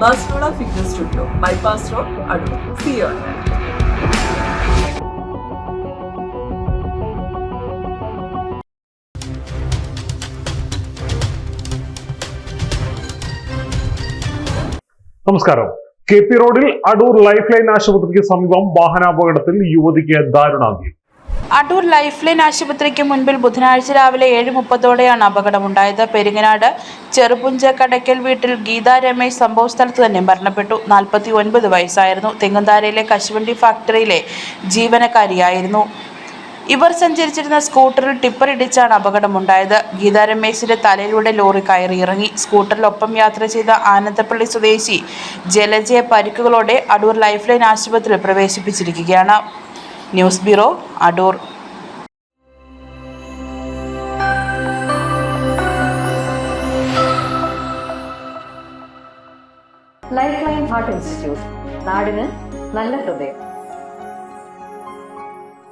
ബാസ്ലോണ fitness studio bypass road Adoor Zion നമസ്കാരം. K P റോഡിൽ Adoor life line ആശുപത്രിക്ക് സമീപം വാഹനാപകടത്തിൽ യുവതിക്ക് ദാരുണാന്ത്യം. അടൂർ ലൈഫ് ലൈൻ ആശുപത്രിക്ക് മുൻപിൽ ബുധനാഴ്ച രാവിലെ ഏഴ് മുപ്പതോടെയാണ് അപകടമുണ്ടായത്. പെരിങ്ങനാട് ചെറുപുഞ്ച കടയ്ക്കൽ വീട്ടിൽ ഗീത രമേശ് സംഭവസ്ഥലത്ത് തന്നെ മരണപ്പെട്ടു. നാൽപ്പത്തി ഒൻപത് വയസ്സായിരുന്നു. തെങ്ങന്താരയിലെ കശുവണ്ടി ഫാക്ടറിയിലെ ജീവനക്കാരിയായിരുന്നു. ഇവർ സഞ്ചരിച്ചിരുന്ന സ്കൂട്ടറിൽ ടിപ്പർ ഇടിച്ചാണ് അപകടമുണ്ടായത്. ഗീത രമേശിന്റെ തലയിലൂടെ ലോറി കയറി ഇറങ്ങി. സ്കൂട്ടറിലൊപ്പം യാത്ര ചെയ്ത ആനന്ദപ്പള്ളി സ്വദേശി ജലജയെ പരിക്കുകളോടെ അടൂർ ലൈഫ് ലൈൻ ആശുപത്രിയിൽ പ്രവേശിപ്പിച്ചിരിക്കുകയാണ്. News bureau Adoor. Life line heart institute നാടിന് നല്ല ഹൃദയം.